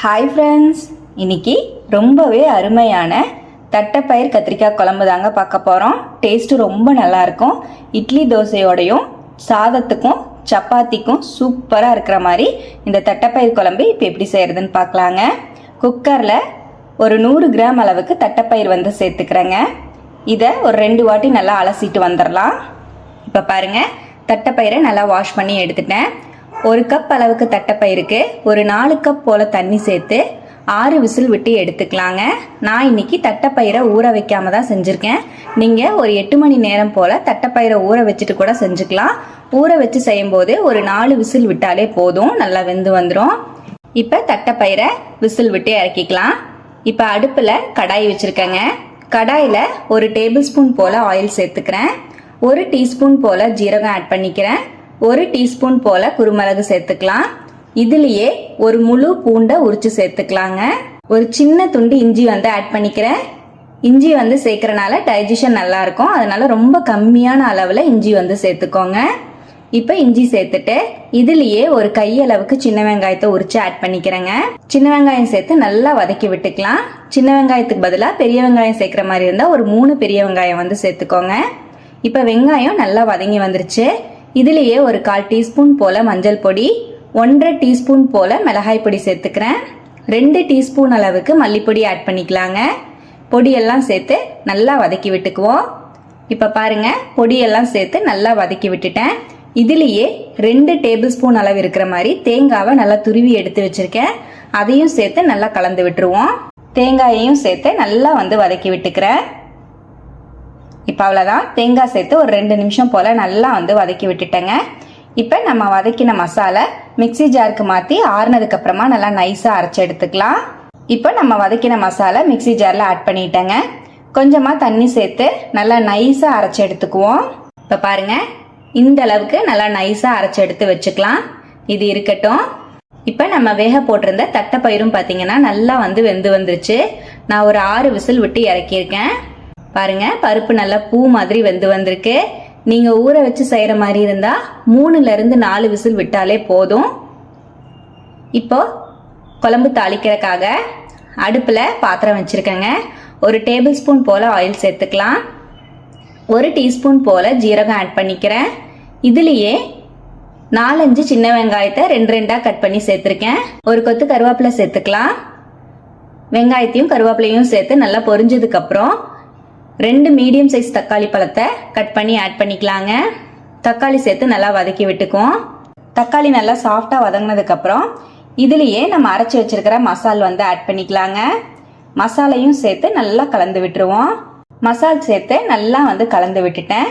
Hi friends இன்னைக்கு ரொம்பவே அருமையான தட்டைப்பயிர் கத்திரிக்காய் குழம்பு தாங்க பார்க்க போகிறோம் டேஸ்ட்டு ரொம்ப நல்லா இருக்கும். இட்லி தோசையோடையும் சாதத்துக்கும் சப்பாத்திக்கும் சூப்பராக இருக்கிற மாதிரி இந்த தட்டைப்பயிர் குழம்பு இப்போ எப்படி செய்கிறதுன்னு பார்க்கலாங்க. குக்கரில் ஒரு நூறு கிராம் அளவுக்கு தட்டைப்பயிர் வந்து சேர்த்துக்கிறேங்க. இதை ஒரு ரெண்டு வாட்டி நல்லா அலசிட்டு வந்துடலாம் இப்போ பாருங்க தட்டைப்பயிரை நல்லா வாஷ் பண்ணி எடுத்துட்டேன். ஒரு கப் அளவுக்கு தட்டைப்பயிருக்கு ஒரு நாலு கப் போல தண்ணி சேர்த்து ஆறு விசில் விட்டு எடுத்துக்கலாங்க. நான் இன்னைக்கு தட்டைப்பயிரை ஊற வைக்காம தான் செஞ்சுருக்கேன். நீங்கள் ஒரு எட்டு மணி நேரம் போல் தட்டைப்பயிரை ஊற வச்சுட்டு கூட செஞ்சுக்கலாம். ஊற வச்சு செய்யும்போது ஒரு நாலு விசில் விட்டாலே போதும். நல்லா வெந்து வந்துடும் இப்போ தட்டைப்பயிரை விசில் விட்டு இறக்கிக்கலாம். இப்போ அடுப்பில் கடாய் வச்சுருக்கேங்க. கடாயில் ஒரு டேபிள் ஸ்பூன் போல் ஆயில் சேர்த்துக்கிறேன். ஒரு டீஸ்பூன் போல் ஜீரகம் ஆட் பண்ணிக்கிறேன். ஒரு டீஸ்பூன் போல் குருமிளகு சேர்த்துக்கலாம். இதுலேயே ஒரு முழு பூண்டை உரிச்சு சேர்த்துக்கலாங்க. ஒரு சின்ன துண்டு இஞ்சி வந்து ஆட் பண்ணிக்கிறேன். இஞ்சி வந்து சேர்க்கறனால டைஜஷன் நல்லா இருக்கும். அதனால ரொம்ப கம்மியான அளவில் இஞ்சி வந்து சேர்த்துக்கோங்க. இப்போ இஞ்சி சேர்த்துட்டு இதுலயே ஒரு கையளவுக்கு சின்ன வெங்காயத்தை உரிச்சு ஆட் பண்ணிக்கிறேங்க. சின்ன வெங்காயம் சேர்த்து நல்லா வதக்கி விட்டுக்கலாம். சின்ன வெங்காயத்துக்கு பதிலாக பெரிய வெங்காயம் சேர்க்குற மாதிரி இருந்தால் ஒரு மூணு பெரிய வெங்காயம் வந்து சேர்த்துக்கோங்க. இப்போ வெங்காயம் நல்லா வதங்கி வந்துருச்சு. இதுலேயே ஒரு கால் டீஸ்பூன் போல் மஞ்சள் பொடி ஒன்றரை டீஸ்பூன் போல் மிளகாய் பொடி சேர்த்துக்கிறேன். ரெண்டு டீஸ்பூன் அளவுக்கு மல்லிப்பொடி ஆட் பண்ணிக்கலாங்க. பொடியெல்லாம் சேர்த்து நல்லா வதக்கி விட்டுக்குவோம். இப்போ பாருங்க பொடியெல்லாம் சேர்த்து நல்லா வதக்கி விட்டுட்டேன். இதுலேயே ரெண்டு டேபிள் ஸ்பூன் அளவு இருக்கிற மாதிரி தேங்காவை நல்லா துருவி எடுத்து வச்சுருக்கேன். அதையும் சேர்த்து நல்லா கலந்து விட்டுருவோம். தேங்காயையும் சேர்த்து நல்லா வந்து வதக்கி விட்டுக்கிறேன். இப்போ அவ்வளோதான் தேங்காய் சேர்த்து ஒரு ரெண்டு நிமிஷம் போல் நல்லா வந்து வதக்கி விட்டுட்டேங்க. இப்போ நம்ம வதக்கின மசாலா மிக்ஸி ஜாருக்கு மாற்றி ஆறுனதுக்கப்புறமா நல்லா நைஸாக அரைச்சி எடுத்துக்கலாம். இப்போ நம்ம வதக்கின மசாலா மிக்ஸி ஜாரில் ஆட் பண்ணிட்டேங்க. கொஞ்சமாக தண்ணி சேர்த்து நல்லா நைஸாக அரைச்சி எடுத்துக்குவோம். இப்போ பாருங்கள் இந்த அளவுக்கு நல்லா நைஸாக அரைச்சி எடுத்து வச்சுக்கலாம். இது இருக்கட்டும். இப்போ நம்ம வேக போட்டிருந்த தட்டைப்பயிரும் பார்த்தீங்கன்னா நல்லா வந்து வெந்து வந்துருச்சு. நான் ஒரு ஆறு விசில் விட்டு இறக்கியிருக்கேன். பாருங்க பருப்பு நல்லா பூ மாதிரி வெந்து வந்திருக்கு. நீங்க ஊற வச்சு செய்யற மாதிரி இருந்தா மூணுல இருந்து நாலு விசில் விட்டாலே போதும். இப்போ குழம்பு தாளிக்கிறதுக்காக அடுப்பில் பாத்திரம் வச்சுருக்கேங்க. ஒரு டேபிள் ஸ்பூன் போல் ஆயில் சேர்த்துக்கலாம். ஒரு டீஸ்பூன் போல் ஜீரகம் ஆட் பண்ணிக்கிறேன். இதுலேயே நாலஞ்சு சின்ன வெங்காயத்தை ரெண்டு ரெண்டாக கட் பண்ணி சேர்த்துருக்கேன். ஒரு கொத்து கருவேப்பிலை சேர்த்துக்கலாம். வெங்காயத்தையும் கருவேப்பிலையும் சேர்த்து நல்லா பொரிஞ்சதுக்கப்புறம் ரெண்டு மீடியம் சைஸ் தக்காளி பழத்தை கட் பண்ணி ஆட் பண்ணிக்கலாங்க. தக்காளி சேர்த்து நல்லா வதக்கி விட்டுக்குவோம். தக்காளி நல்லா சாஃப்டாக வதங்கினதுக்கப்புறம் இதுலேயே நம்ம அரைச்சி வச்சிருக்கிற மசால் வந்து ஆட் பண்ணிக்கலாங்க. மசாலையும் சேர்த்து நல்லா கலந்து விட்டுருவோம். மசால் சேர்த்து நல்லா வந்து கலந்து விட்டுட்டேன்.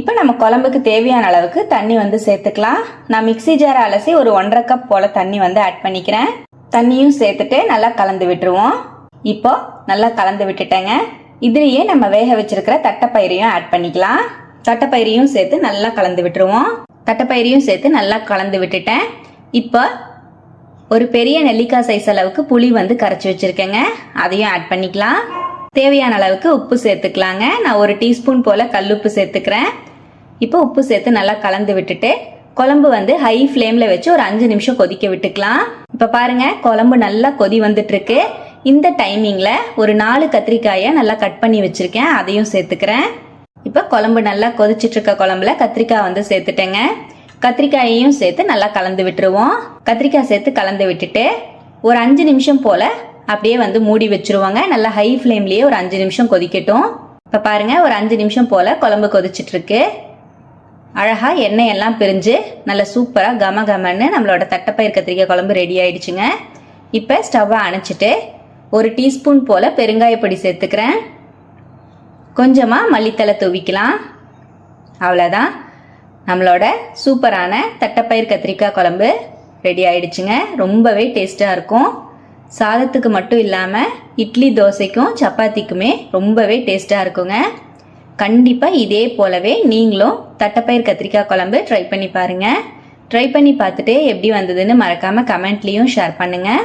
இப்போ நம்ம குழம்புக்கு தேவையான அளவுக்கு தண்ணி வந்து சேர்த்துக்கலாம். நான் மிக்ஸி ஜாரை அலசி ஒரு ஒன்றரை கப் போல் தண்ணி வந்து ஆட் பண்ணிக்கிறேன். தண்ணியும் சேர்த்துட்டு நல்லா கலந்து விட்டுருவோம். இப்போ நல்லா கலந்து விட்டுட்டேங்க. இதுலேயே நம்ம வேக வச்சிருக்கிற தட்டைப்பயிரையும் ஆட் பண்ணிக்கலாம். தட்டைப்பயிரையும் சேர்த்து நல்லா கலந்து விட்டுருவோம். தட்டைப்பயிரையும் சேர்த்து நல்லா கலந்து விட்டுட்டேன். இப்போ ஒரு பெரிய நெல்லிக்காய் சைஸ் அளவுக்கு புளி வந்து கரைச்சி வச்சுருக்கேங்க. அதையும் ஆட் பண்ணிக்கலாம். தேவையான அளவுக்கு உப்பு சேர்த்துக்கலாங்க. நான் ஒரு டீஸ்பூன் போல் கல்லுப்பு சேர்த்துக்கிறேன். இப்போ உப்பு சேர்த்து நல்லா கலந்து விட்டுட்டு குழம்பு வந்து ஹை ஃப்ளேமில் வச்சு ஒரு அஞ்சு நிமிஷம் கொதிக்க விட்டுக்கலாம். இப்போ பாருங்கள் குழம்பு நல்லா கொதி வந்துட்டுருக்கு இந்த டைமிங்கில் ஒரு நாலு கத்திரிக்காயை நல்லா கட் பண்ணி வச்சுருக்கேன். அதையும் சேர்த்துக்கிறேன். இப்போ குழம்பு நல்லா கொதிச்சிட்ருக்க குழம்புல கத்திரிக்காய் வந்து சேர்த்துட்டேங்க. கத்திரிக்காயையும் சேர்த்து நல்லா கலந்து விட்டுருவோம். கத்திரிக்காய் சேர்த்து கலந்து விட்டுட்டு ஒரு அஞ்சு நிமிஷம் போல் அப்படியே வந்து மூடி வச்சுருவாங்க. நல்லா ஹை ஃப்ளேம்லேயே ஒரு அஞ்சு நிமிஷம் கொதிக்கட்டும். இப்போ பாருங்க ஒரு அஞ்சு நிமிஷம் போல் குழம்பு கொதிச்சிட்ருக்கு அழகாக எண்ணெய் எல்லாம் பிரிஞ்சு நல்லா சூப்பராக கம கமன்னு நம்மளோட தட்டைப்பயிர் கத்திரிக்காய் குழம்பு ரெடி ஆயிடுச்சுங்க. இப்போ ஸ்டவ்வை அணைச்சிட்டு ஒரு டீஸ்பூன் போல் பெருங்காயப்பொடி சேர்த்துக்கிறேன். கொஞ்சமாக மல்லித்தலை தூவிக்கலாம். அவ்வளோதான் நம்மளோட சூப்பரான தட்டைப்பயிர் கத்திரிக்காய் குழம்பு ரெடி ஆயிடுச்சுங்க. ரொம்பவே டேஸ்ட்டாக இருக்கும். சாதத்துக்கு மட்டும் இல்லாமல் இட்லி தோசைக்கும் சப்பாத்திக்குமே ரொம்பவே டேஸ்ட்டாக இருக்குங்க. கண்டிப்பாக இதே போலவே நீங்களும் தட்டைப்பயிர் கத்திரிக்காய் குழம்பு ட்ரை பண்ணி பாருங்கள் ட்ரை பண்ணி பார்த்துட்டு எப்படி வந்ததுன்னு மறக்காமல் கமெண்ட்லேயும் ஷேர் பண்ணுங்கள்